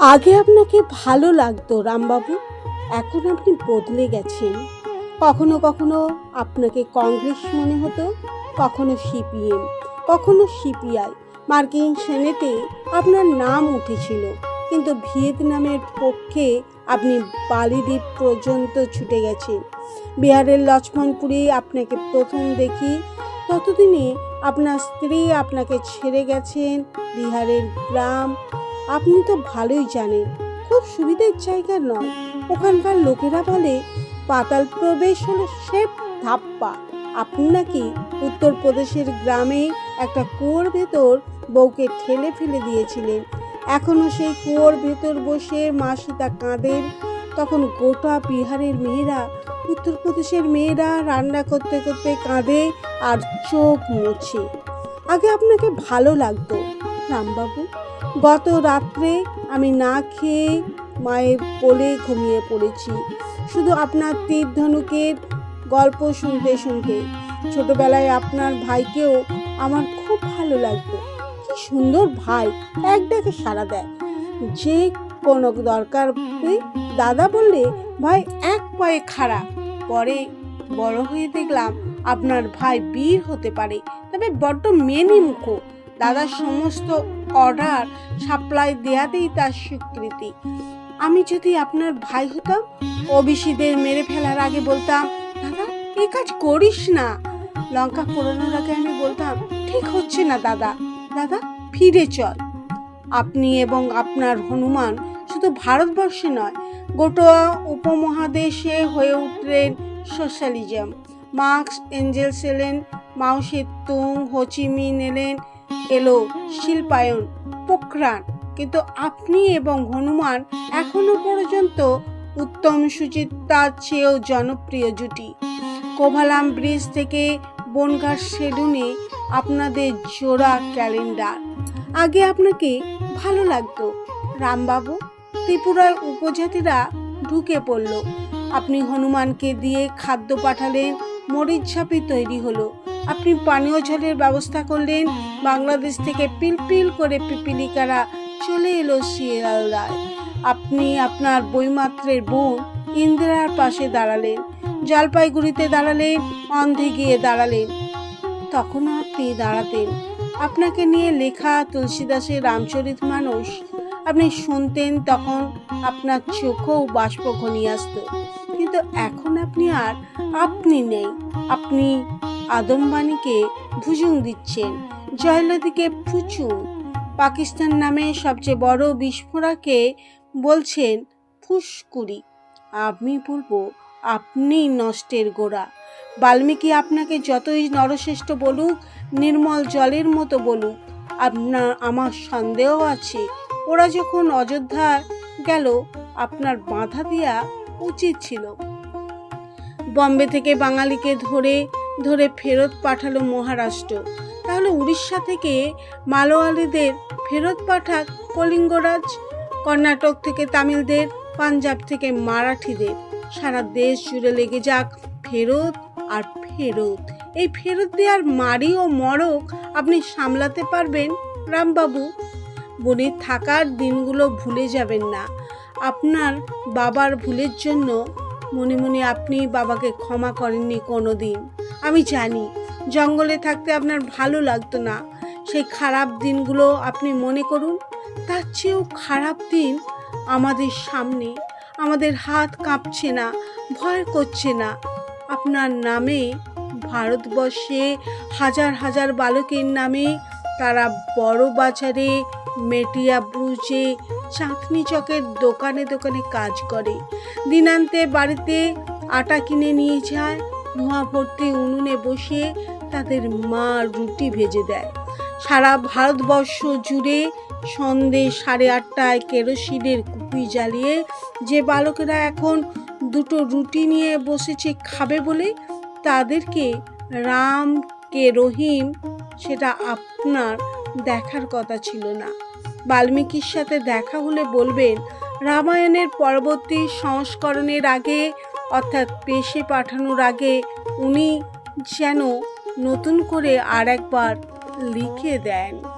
আগে আপনাকে ভালো লাগতো, রামবাবু। এখন আপনি বদলে গেছেন। কখনো কখনো আপনাকে কংগ্রেস মনে হতো, কখনো সিপিএম, কখনো সিপিআই। মার্কিন সেনেটে আপনার নাম উঠেছিল, কিন্তু ভিয়েতনামের পক্ষে আপনি বালিদ্বীপ পর্যন্ত ছুটে গেছেন। বিহারের লক্ষ্মণপুরে আপনাকে প্রথম দেখি, ততদিনে আপনার স্ত্রী আপনাকে ছেড়ে গেছেন, বিহারের গ্রাম। আপনি তো ভালোই জানেন, খুব সুবিধের জায়গা নয়। ওখানকার লোকেরা বলে, পাতাল প্রবেশ হলো শেপ ধাপ্পা। আপনি নাকি উত্তরপ্রদেশের গ্রামে একটা কুয়োর ভেতর বউকে ঠেলে ফেলে দিয়েছিলেন। এখনও সেই কুয়োর ভেতর বসে মা সীতা কাঁদেন। তখন গোটা বিহারের মেয়েরা উত্তরপ্রদেশের মেয়েরা রান্না করতে করতে কাঁদে আর চোখ মুছে। আগে আপনাকে ভালো লাগতো, রামবাবু। গত রাত্রে আমি না খেয়ে মায়ের কোলে ঘুমিয়ে পড়েছি। শুধু আপনার তীর ধনুকের গল্প শুনতে শুনতে। ছোটবেলায় আপনার ভাইকেও আমার খুব ভালো লাগতো। কি সুন্দর ভাই, এক ডাকে সাড়া দেয়। যে কোনো দরকার দাদা বললে ভাই এক পায়ে খারাপ পরে বড় হয়ে দেখলাম আপনার ভাই বীর হতে পারে, তবে বড্ড মেনি মুখো দাদার সমস্ত অর্ডার সাপ্লাই দেয়াতেই তার স্বীকৃতি। আমি যদি আপনার ভাই হতাম, ওবিসিদের মেরে ফেলার আগে বলতাম, দাদা এই কাজ করিস না। লঙ্কা পোড়ানোর আগে আমি বলতাম, ঠিক হচ্ছে না, দাদা। দাদা, ফিরে চল। আপনি এবং আপনার হনুমান শুধু ভারতবর্ষে নয় গোটা উপমহাদেশে হয়ে উঠলেন সোশ্যালিজম। মার্কস এঞ্জেলস এলেন, মাও সেতুং হোচিমিন এলেন, এলো শিল্পায়ন, পোখরান। কিন্তু আপনি এবং হনুমান এখনও পর্যন্ত উত্তম সুচিত্রার চেয়েও জনপ্রিয় জুটি। কোভালাম ব্রিজ থেকে বনগাঁ সেডুনে আপনাদের জোড়া ক্যালেন্ডার। আগে আপনাকে ভালো লাগতো। রামবাবু ত্রিপুরার উপজাতিরা ঢুকে পড়ল। আপনি হনুমানকে দিয়ে খাদ্য পাঠালেন মরিচ ঝাঁপি তৈরি হলো। আপনি পানীয় জলের ব্যবস্থা করলেন। বাংলাদেশ থেকে পিলপিল করে পিপিলিকারা চলে এলো শিয়ালদায় আপনি আপনার বইমাত্রের বোন ইন্দিরার পাশে দাঁড়ালেন। জলপাইগুড়িতে দাঁড়ালেন, অন্ধে গিয়ে দাঁড়ালেন। তখনও আপনি দাঁড়াতেন। আপনাকে নিয়ে লেখা তুলসীদাসের রামচরিত মানুষ আপনি শুনতেন তখন আপনার চোখেও বাষ্প ঘনিয়ে আসতো। কিন্তু এখন আপনি আর আপনি নেই। আপনি আদমবাণীকে ভুজুং দিচ্ছেন জয়লতিকে ফুচুং। পাকিস্তান নামে সবচেয়ে বড় বিস্ফোরাকে বলছেন ফুসকুড়ি। আমি বলব, আপনি নষ্টের গোড়া। বাল্মীকি আপনাকে যতই নরশ্রেষ্ঠ বলুক, নির্মল জলের মতো বলুক, আপনার, আমার সন্দেহ আছে ওরা যখন অযোধ্যা গেল, আপনার বাধা দেওয়া উচিত ছিল। বম্বে থেকে বাঙালিকে ধরে ধরে ফেরত পাঠালো মহারাষ্ট্র। তাহলে উড়িষ্যা থেকে মালোয়ালিদের ফেরত পাঠাক কলিঙ্গরাজ, কর্ণাটক থেকে তামিলদের, পাঞ্জাব থেকে মারাঠিদের। সারা দেশ জুড়ে লেগে যাক, ফেরত আর ফেরত। এই ফেরত দেওয়ার মারি ও মরক আপনি সামলাতে পারবেন, রামবাবু। বনে থাকার দিনগুলো ভুলে যাবেন না। আপনার বাবার ভুলের জন্য মনে মনে আপনি বাবাকে ক্ষমা করেননি কোনো দিন আমি জানি, জঙ্গলে থাকতে আপনার ভালো লাগতো না। সেই খারাপ দিনগুলো আপনি মনে করুন, তার চেয়েও খারাপ দিন আমাদের সামনে। আমাদের হাত কাঁপছে না, ভয় করছে না। আপনার নামে ভারতবর্ষে হাজার হাজার বালকের নামে তারা বড় বাজারে, মেটিয়া ব্রুজে, চাঁদনি চকের দোকানে দোকানে কাজ করে। দিনান্তে বাড়িতে আটা কিনে নিয়ে যায়, ধোঁয়া ভর্তি উনুনে বসে তাদের মা রুটি ভেজে দেয়। সারা ভারতবর্ষ জুড়ে সন্ধে সাড়ে আটটায় কেরোসিনের কুপি জ্বালিয়ে যে বালকেরা এখন দুটো রুটি নিয়ে বসেছে খাবে বলে তাদেরকে রাম কে রহিম সেটা আপনার দেখার কথা ছিল না। বাল্মীকির সাথে দেখা হলে বলবেন, রামায়ণের পরবর্তী সংস্করণের আগে, অর্থাৎ পেশে পাঠানোর আগে, উনি যেন নতুন করে আর একবার লিখে দেন।